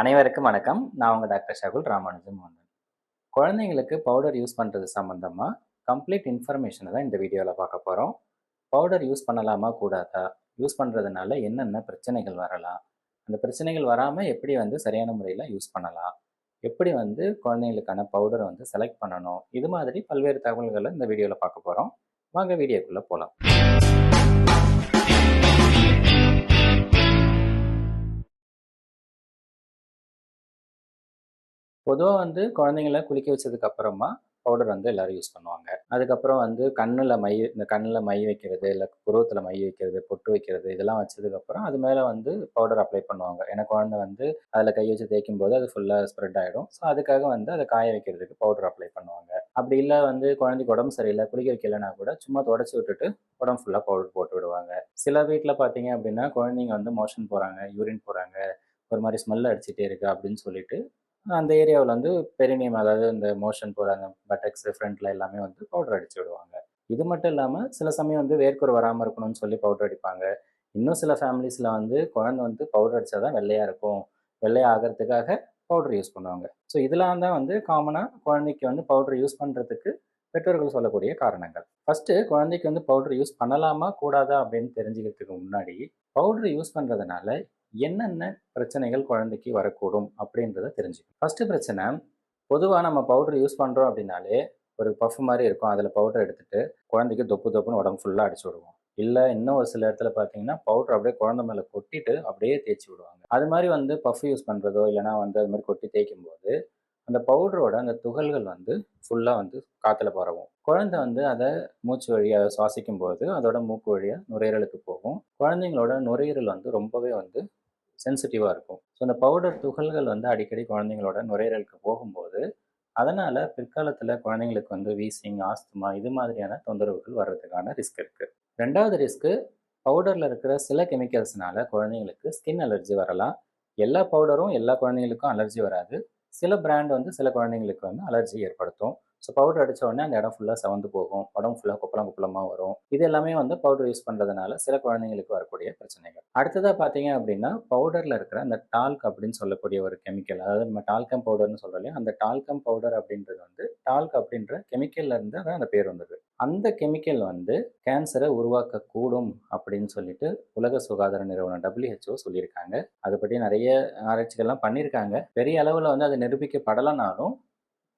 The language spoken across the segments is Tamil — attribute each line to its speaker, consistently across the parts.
Speaker 1: அனைவருக்கும் வணக்கம். நான் உங்கள் டாக்டர் ஷகுல் ராமானுஜம் மோகன். குழந்தைங்களுக்கு பவுடர் யூஸ் பண்ணுறது சம்மந்தமாக கம்ப்ளீட் இன்ஃபர்மேஷனை தான் இந்த வீடியோவில் பார்க்க போகிறோம் பவுடர் யூஸ் பண்ணலாமா கூடாதா? யூஸ் பண்ணுறதுனால என்னென்ன பிரச்சனைகள் வரலாம்? அந்த பிரச்சனைகள் வராமல் எப்படி வந்து சரியான முறையில் யூஸ் பண்ணலாம்? எப்படி வந்து குழந்தைங்களுக்கான பவுடரை வந்து செலக்ட் பண்ணணும்? இது மாதிரி பல்வேறு தகவல்களை இந்த வீடியோவில் பார்க்க போகிறோம் வாங்க வீடியோக்குள்ளே போகலாம் பொதுவாக வந்து குழந்தைங்கள குளிக்க வச்சதுக்கு அப்புறமா பவுடர் வந்து எல்லாரும் யூஸ் பண்ணுவாங்க. அதுக்கப்புறம் வந்து கண்ணில் மை இந்த கண்ணில் மை வைக்கிறது இல்லை புருவத்தில் மை வைக்கிறது பொட்டு வைக்கிறது இதெல்லாம் வச்சதுக்கப்புறம் அது மேலே வந்து பவுடர் அப்ளை பண்ணுவாங்க. ஏன்னா குழந்தை வந்து அதில் கை வச்சு தேய்க்கும் போது அது ஃபுல்லாக ஸ்ப்ரெட் ஆகிடும் ஸோ அதுக்காக வந்து அதை காய வைக்கிறதுக்கு பவுடர் அப்ளை பண்ணுவாங்க. அப்படி இல்லை வந்து குழந்தைக்கு உடம்பு சரியில்லை குளிக்க வைக்கலைன்னா கூட சும்மா தொடச்சி விட்டுட்டு உடம்பு ஃபுல்லாக பவுடர் போட்டு விடுவாங்க. சில வீட்டில் பார்த்தீங்க அப்படின்னா குழந்தைங்க வந்து மோஷன் போகிறாங்க யூரின் போகிறாங்க ஒரு மாதிரி ஸ்மெல் அடிச்சுட்டே இருக்கு அப்படின்னு சொல்லிட்டு அந்த ஏரியாவில் வந்து பெரினியம் அதாவது இந்த மோஷன் போகிறாங்க பட்டக்ஸ் ஃப்ரண்ட்டில் எல்லாமே வந்து பவுடர் அடிச்சு விடுவாங்க. இது மட்டும் இல்லாமல் சில சமயம் வந்து வேர்க்குரு வராமல் இருக்கணும்னு சொல்லி பவுடர் அடிப்பாங்க. இன்னும் சில ஃபேமிலிஸில் வந்து குழந்தை வந்து பவுடர் அடித்தா தான் வெள்ளையாக இருக்கும். வெள்ளையாக ஆகிறதுக்காக பவுடர் யூஸ் பண்ணுவாங்க. ஸோ இதெல்லாம் தான் வந்து காமனாக குழந்தைக்கு வந்து பவுடர் யூஸ் பண்ணுறதுக்கு பெற்றோர்கள் சொல்லக்கூடிய காரணங்கள். ஃபஸ்ட்டு குழந்தைக்கு வந்து பவுடர் யூஸ் பண்ணலாமா கூடாதா அப்படின்னு தெரிஞ்சுக்கிறதுக்கு முன்னாடி பவுடர் யூஸ் பண்ணுறதுனால என்னென்ன பிரச்சனைகள் குழந்தைக்கு வரக்கூடும் அப்படின்றத தெரிஞ்சுக்கணும். ஃபஸ்ட்டு பிரச்சனை பொதுவாக நம்ம பவுடர் யூஸ் பண்ணுறோம் அப்படின்னாலே ஒரு பஃப் மாதிரி இருக்கும். அதில் பவுடர் எடுத்துகிட்டு குழந்தைக்கு தொப்பு தொப்புன்னு உடம்பு ஃபுல்லாக அடிச்சு விடுவோம். இல்லை இன்னும் ஒரு சில இடத்துல பார்த்தீங்கன்னா பவுடர் அப்படியே குழந்தை மேலே கொட்டிட்டு அப்படியே தேய்ச்சி விடுவாங்க. அது மாதிரி வந்து பஃப் யூஸ் பண்ணுறதோ இல்லைனா வந்து அது மாதிரி கொட்டி தேய்க்கும் போது அந்த பவுடரோட அந்த துகள்கள் வந்து ஃபுல்லாக வந்து காற்றுல பரவும். குழந்தை வந்து அதை மூச்சு வழியாக சுவாசிக்கும் போது அதோட மூக்கு வழியாக நுரையீரலுக்கு போகும். குழந்தைங்களோட நுரையீரல் வந்து ரொம்பவே வந்து சென்சிட்டிவாக இருக்கும். ஸோ அந்த பவுடர் துகள்கள் வந்து அடிக்கடி குழந்தைங்களோட நுரையீரலுக்கு போகும்போது அதனால் பிற்காலத்தில் குழந்தைங்களுக்கு வந்து வீசிங் ஆஸ்துமா இது மாதிரியான தொந்தரவுகள் வர்றதுக்கான ரிஸ்க் இருக்குது ரெண்டாவது ரிஸ்க்கு பவுடரில் இருக்கிற சில கெமிக்கல்ஸ்னால குழந்தைங்களுக்கு ஸ்கின் அலர்ஜி வரலாம். எல்லா பவுடரும் எல்லா குழந்தைங்களுக்கும் அலர்ஜி வராது. சில பிராண்ட் வந்து சில குழந்தைங்களுக்கு வந்து அலர்ஜி ஏற்படுத்தும். ஸோ பவுடர் அடித்த உடனே அந்த இடம் ஃபுல்லாக செவந்து போகும். உடம்பு ஃபுல்லாக குப்பலம் குப்பலமாக வரும். இது எல்லாமே வந்து பவுடர் யூஸ் பண்ணுறதுனால சில குழந்தைங்களுக்கு வரக்கூடிய பிரச்சனைகள். அடுத்ததாக பார்த்தீங்க அப்படின்னா பவுடரில் இருக்கிற அந்த டால்க் அப்படின்னு சொல்லக்கூடிய ஒரு கெமிக்கல் அதாவது நம்ம டால்கம் பவுடர்னு சொல்கிறோம் இல்லையா? அந்த டால்கம் பவுடர் அப்படின்றது வந்து டால்க் அப்படின்ற கெமிக்கல்ல இருந்து தான் அந்த பேர் வந்தது. அந்த கெமிக்கல் வந்து கேன்சரை உருவாக்கக்கூடும் அப்படின்னு சொல்லிட்டு உலக சுகாதார நிறுவனம் டபிள்யூஹெச்ஓ சொல்லியிருக்காங்க. அதை பற்றி நிறைய ஆராய்ச்சிகள்லாம் பண்ணியிருக்காங்க. பெரிய அளவில் வந்து அது நிரூபிக்கப்படலைனாலும்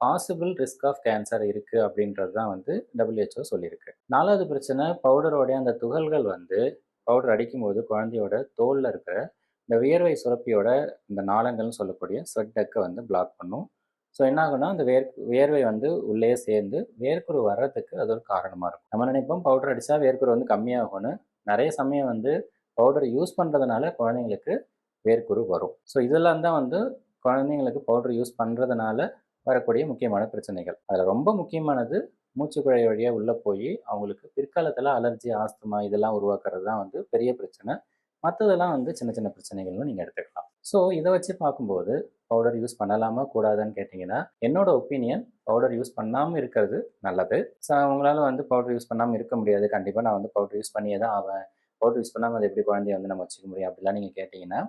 Speaker 1: பாசிபிள் ரிஸ்க் ஆஃப் கேன்சர் இருக்குது அப்படின்றது தான் வந்து டபிள்யூஹெச்ஓ சொல்லியிருக்கு. நாலாவது பிரச்சனை பவுடரோடைய அந்த துகள்கள் வந்து பவுடர் அடிக்கும்போது குழந்தையோட தோலில் இருக்கிற இந்த வியர்வை சுரப்பியோட இந்த நாளங்கள்னு சொல்லக்கூடிய ஸ்வெட் டக்கை வந்து பிளாக் பண்ணும். ஸோ என்ன ஆகுனா அந்த வேர் வேர்வை வந்து உள்ளே சேர்ந்து வேர்க்குரு வர்றதுக்கு அது ஒரு காரணமாக இருக்கும். நம்ம நினைப்போம் பவுடர் அடித்தா வேர்க்குரு வந்து கம்மியாகும்னு. நிறைய சமயம் வந்து பவுடர் யூஸ் பண்ணுறதுனால குழந்தைங்களுக்கு வேர்க்குரு வரும். ஸோ இதெல்லாம் தான் வந்து குழந்தைங்களுக்கு பவுடர் யூஸ் பண்ணுறதுனால வரக்கூடிய முக்கியமான பிரச்சனைகள். அதில் ரொம்ப முக்கியமானது மூச்சுக்குழாய் வழியாக உள்ளே போய் அவங்களுக்கு பிற்காலத்தில் அலர்ஜி ஆஸ்துமா இதெல்லாம் உருவாக்குறது தான் வந்து பெரிய பிரச்சனை. மற்றதெல்லாம் வந்து சின்ன சின்ன பிரச்சனைகள்னு நீங்கள் எடுத்துக்கலாம். ஸோ இதை வச்சு பார்க்கும்போது பவுடர் யூஸ் பண்ணலாமா கூடாதான்னு கேட்டிங்கன்னா என்னோட ஒப்பீனியன் பவுடர் யூஸ் பண்ணாமல் இருக்கிறது நல்லது. ஸோ அவங்களால வந்து பவுடர் யூஸ் பண்ணாமல் இருக்க முடியாது. கண்டிப்பாக நான் வந்து பவுடர் யூஸ் பண்ணியே தான் ஆவேன். பவுடர் யூஸ் பண்ணாமல் அதை எப்படி குழந்தைய வந்து நம்ம வச்சுக்க முடியும் அப்படிலாம் நீங்கள் கேட்டிங்கன்னா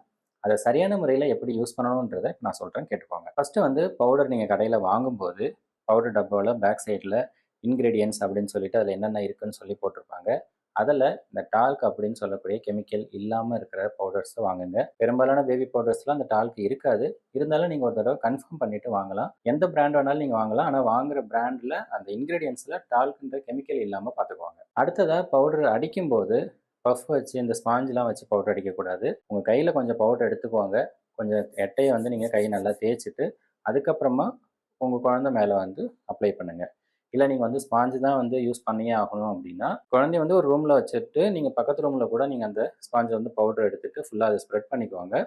Speaker 1: அதை சரியான முறையில் எப்படி யூஸ் பண்ணணுன்றதை நான் சொல்கிறேன் கேட்டுக்கோங்க. ஃபஸ்ட்டு வந்து பவுடர் நீங்கள் கடையில் வாங்கும்போது பவுடர் டப்பாவில் பேக் சைடில் இன்க்ரீடியன்ஸ் அப்படின்னு சொல்லிட்டு அதில் என்னென்ன இருக்குன்னு சொல்லி போட்டிருப்பாங்க. அதில் இந்த டால்க் அப்படின்னு சொல்லக்கூடிய கெமிக்கல் இல்லாமல் இருக்கிற பவுடர்ஸை வாங்குங்க. பெரும்பாலான பேபி பவுடர்ஸ்லாம் அந்த டால்க் இருக்காது. இருந்தாலும் நீங்கள் ஒரு தடவை கன்ஃபார்ம் பண்ணிட்டு வாங்கலாம். எந்த பிராண்ட் வேணாலும் நீங்கள் வாங்கலாம். ஆனால் வாங்குற பிராண்டில் அந்த இன்க்ரீடியன்ஸில் டால்க்ன்ற கெமிக்கல் இல்லாமல் பார்த்துக்குவாங்க அடுத்ததாக பவுடர் அடிக்கும்போது பஃப் வச்சு இந்த ஸ்பாஞ்செலாம் வச்சு பவுடர் அடிக்கக்கூடாது உங்கள் கையில் கொஞ்சம் பவுடர் எடுத்துக்கோங்க. கொஞ்சம் எட்டையை வந்து நீங்கள் கை நல்லா தேய்ச்சிட்டு அதுக்கப்புறமா உங்கள் குழந்தை மேலே வந்து அப்ளை பண்ணுங்கள் இல்லை நீங்கள் வந்து ஸ்பாஞ்சு தான் வந்து யூஸ் பண்ணியே ஆகணும் அப்படின்னா குழந்தைய வந்து ஒரு ரூமில் வச்சுட்டு நீங்கள் பக்கத்து ரூமில் கூட நீங்கள் அந்த ஸ்பாஞ்சை வந்து பவுடர் எடுத்துகிட்டு ஃபுல்லாக அதை ஸ்ப்ரெட் பண்ணிக்குவாங்க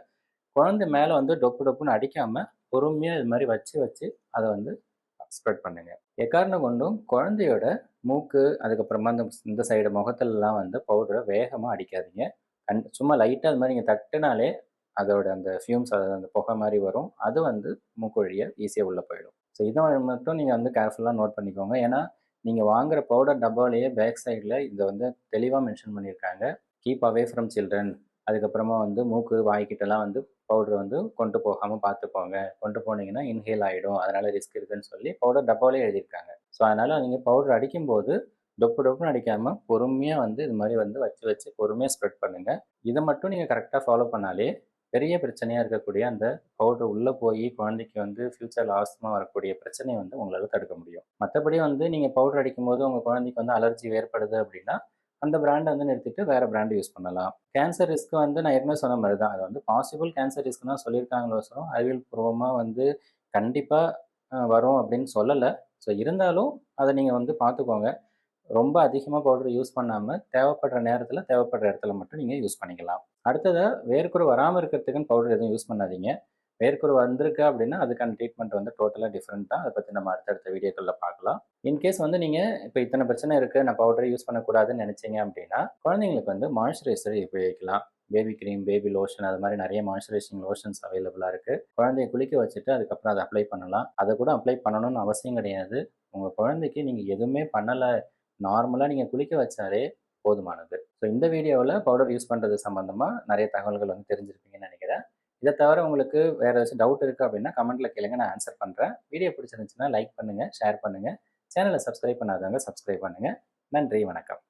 Speaker 1: குழந்தை மேலே வந்து டொப்பு டொப்புன்னு அடிக்காமல் பொறுமையாக இது மாதிரி வச்சு வச்சு அதை வந்து ஸ்ப்ரெட் பண்ணுங்கள் எக்காரணம் கொண்டும் குழந்தையோட மூக்கு அதுக்கப்புறமா அந்த இந்த சைடு முகத்துலலாம் வந்து பவுடரை வேகமாக அடிக்காதீங்க. கண் சும்மா லைட்டாக அது மாதிரி நீங்கள் தட்டுனாலே அதோட அந்த ஃபியூம்ஸ் அதாவது அந்த புகை மாதிரி வரும். அது வந்து மூக்கு ஈஸியாக உள்ளே போயிடும். ஸோ இதை மட்டும் நீங்கள் வந்து கேர்ஃபுல்லாக நோட் பண்ணிக்கோங்க. ஏன்னா நீங்கள் வாங்குற பவுடர் டப்பாலேயே பேக் சைடில் இதை வந்து தெளிவாக மென்ஷன் பண்ணியிருக்காங்க. கீப் அவே ஃப்ரம் சில்ட்ரன் அதுக்கப்புறமா வந்து மூக்கு வாய்க்கிட்டலாம் வந்து பவுடர் வந்து கொண்டு போகாமல் பார்த்துக்கோங்க கொண்டு போனீங்கன்னா இன்ஹேல் ஆகிடும் அதனால் ரிஸ்க் இருக்குதுன்னு சொல்லி பவுடர் டப்பாவிலே எழுதியிருக்காங்க. ஸோ அதனால் நீங்கள் பவுடர் அடிக்கும்போது டொப்பு டொப்புன்னு அடிக்காமல் பொறுமையாக வந்து இது மாதிரி வந்து வச்சு வச்சு பொறுமையாக ஸ்ப்ரெட் பண்ணுங்கள் இதை மட்டும் நீங்கள் கரெக்டாக ஃபாலோ பண்ணாலே பெரிய பிரச்சனையாக இருக்கக்கூடிய அந்த பவுடர் உள்ளே போய் குழந்தைக்கு வந்து ஃப்யூச்சரில் ஆஸ்துமா வரக்கூடிய பிரச்சனையை வந்து உங்களால் தடுக்க முடியும். மற்றபடி வந்து நீங்கள் பவுடர் அடிக்கும் போது உங்கள் குழந்தைக்கு வந்து அலர்ஜி ஏற்படுது அப்படின்னா அந்த பிராண்டை வந்து நிறுத்திட்டு வேறு பிராண்டு யூஸ் பண்ணலாம். கேன்சர் ரிஸ்க் வந்து நான் ஏற்கனவே சொன்ன மாதிரி தான் அது வந்து பாசிபிள் கேன்சர் ரிஸ்க் தான் சொல்கிறோம் அறிவியல் பூர்வமாக வந்து கண்டிப்பாக வரும் அப்படின்னு சொல்லலை. ஸோ இருந்தாலும் அதை நீங்கள் வந்து பார்த்துக்கோங்க. ரொம்ப அதிகமாக பவுடர் யூஸ் பண்ணாமல் தேவைப்படுற நேரத்தில் தேவைப்படுற இடத்துல மட்டும் நீங்கள் யூஸ் பண்ணிக்கலாம். அடுத்ததாக வேர்க்குறை வராமல் இருக்கிறதுக்குன்னு பவுடர் எதுவும் யூஸ் பண்ணாதீங்க. வேர்க்குரு வந்திருக்கு அப்படின்னா அதுக்கான ட்ரீட்மெண்ட் வந்து டோட்டலாக டிஃப்ரெண்ட் தான். அதை பற்றி நம்ம அடுத்தடுத்த வீடியோக்களில் பார்க்கலாம். இன்கேஸ் வந்து நீங்கள் இப்போ இத்தனை பிரச்சனை இருக்குது நான் பவுடர் யூஸ் பண்ணக்கூடாதுன்னு நினச்சிங்க அப்படின்னா குழந்தைங்களுக்கு வந்து மாய்ஸ்சரைசர் உபயோகிக்கலாம். பேபி க்ரீம் பேபி லோஷன் அது மாதிரி நிறைய மாய்ஸ்சரைசிங் லோஷன்ஸ் அவைலபிளாக இருக்குது குழந்தைய குளிக்க வச்சுட்டு அதுக்கப்புறம் அதை அப்ளை பண்ணலாம். அதை கூட அப்ளை பண்ணணும்னு அவசியம் கிடையாது. உங்கள் குழந்தைக்கு நீங்கள் எதுவுமே பண்ணலை நார்மலாக நீங்கள் குளிக்க வச்சாலே போதுமானது. ஸோ இந்த வீடியோவில் பவுடர் யூஸ் பண்ணுறது சம்மந்தமாக நிறைய தகவல்கள் வந்து தெரிஞ்சிருப்பீங்கன்னு நினைக்கிறேன். இதை தவிர உங்களுக்கு வேறு ஏதாச்சும் டவுட் இருக்குது அப்படின்னா கமெண்ட்டில் கேளுங்க நான் ஆன்சர் பண்ணுறேன் வீடியோ பிடிச்சிருந்துச்சுன்னா லைக் பண்ணுங்கள் ஷேர் பண்ணுங்கள் சேனலை சப்ஸ்கிரைப் பண்ணாதவங்க சப்ஸ்கிரைப் பண்ணுங்கள் நன்றி வணக்கம்.